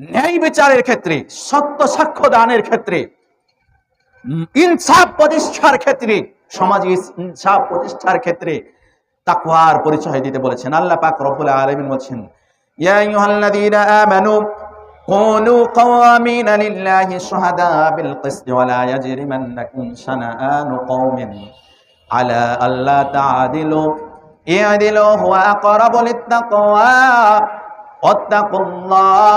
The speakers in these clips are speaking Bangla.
ন্যায় বিচারের ক্ষেত্রে সত্য সাক্ষ্য দানের ক্ষেত্রে উম, ইনসাফ প্রতিষ্ঠার ক্ষেত্রে সমাজে ইস- ইনসাফ প্রতিষ্ঠার ক্ষেত্রে তাকওয়ার পরিচয় দিতে বলেছেন আল্লাহ পাক রব্বুল আলামিন বলছেন ইয়া আইয়ুহাল্লাযীনা আমানু كونوا قوامين لله شهداء بالقسط ولا يجرمنكم شنآن قوم على ألا تعدلوا اعدلوا هو أقرب للتقوى واتقوا الله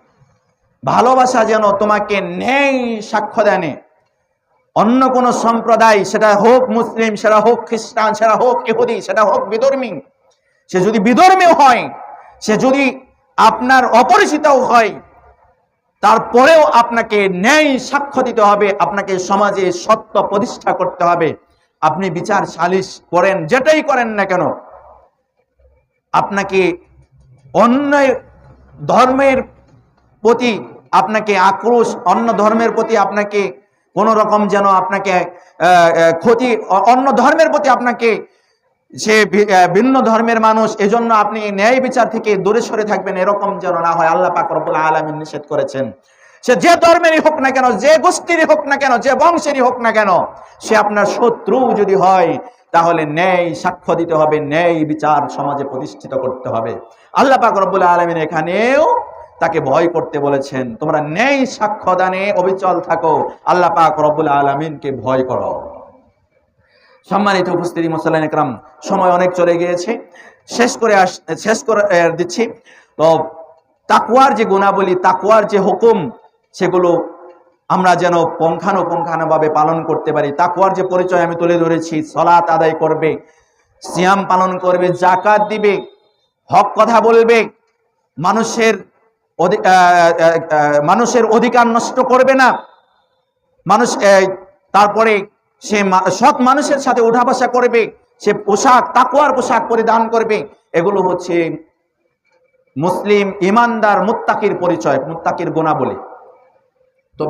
ভালোবাসা যেন তোমাকে ন্যায় সাক্ষ্য দেনে। অন্য কোন সম্প্রদায়, সেটা হোক মুসলিম, সেটা হোক খ্রিস্টান, সেটা হোক ইহুদি, সেটা হোক বিধর্মী, সে যদি বিধর্মী হয়, সে যদি আপনার অপরিচিতও হয়, তারপরেও আপনাকে ন্যায় সাক্ষ্য দিতে হবে, আপনাকে সমাজে সত্য প্রতিষ্ঠা করতে হবে। আপনি বিচার সালিশ করেন, যেটাই করেন না কেন, আপনাকে অন্য ধর্মের প্রতি আপনাকে আক্রোশ, অন্য ধর্মের প্রতি আপনাকে কোন রকম যেন আপনাকে ক্ষতি অন্য ধর্মের প্রতি আপনাকে সে ভিন্ন ধর্মের মানুষ, এজন্য আপনি ন্যায় বিচার থেকে দূরে সরে থাকবেন, এরকম যেন না হয়, আল্লাহ পাক রব্বুল আলামিন নিষেধ করেছেন। সে যে ধর্মেরই হোক না কেন, যে গোষ্ঠীরই হোক না কেন, যে বংশেরই হোক না কেন, সে আপনার শত্রু যদি হয়, তাহলে ন্যায় সাক্ষ্য দিতে হবে, ন্যায় বিচার সমাজে প্রতিষ্ঠিত করতে হবে। আল্লাহ পাক রব্বুল আলামিন এখানেও তাকে ভয় করতে বলেছেন, তোমরা ন্যায় সাক্ষ্য দানে অবিচল থাকো। আল্লাহ পাক রব্বুল আলামিনকে ভয় করো। সম্মানিত উপস্থিতি মুসল্লান একরাম, সময় অনেক চলে গিয়েছে। শেষ করে আস, শেষ করে দিচ্ছি। তো তাকুয়ার যে গুণাবলী তাকুয়ার যে হুকুম, সেগুলো আমরা যেন পুঙ্খানুপুঙ্খানুভাবে পালন করতে পারি। তাকুয়ার যে পরিচয় আমি তুলে ধরেছি, সলাত আদায় করবে, সিয়াম পালন করবে জাকাত দিবে, হক কথা বলবে, মানুষের মানুষের অধিকার নষ্ট করবে না। মানুষ তারপরে সে সৎ মানুষের সাথে উঠা বসা করবে, সে পোশাক তাকুয়ার পোশাক পরিধান করবে। এগুলো হচ্ছে মুসলিম ইমানদার মুত্তাকির পরিচয়, মুত্তাকির গুণাবলী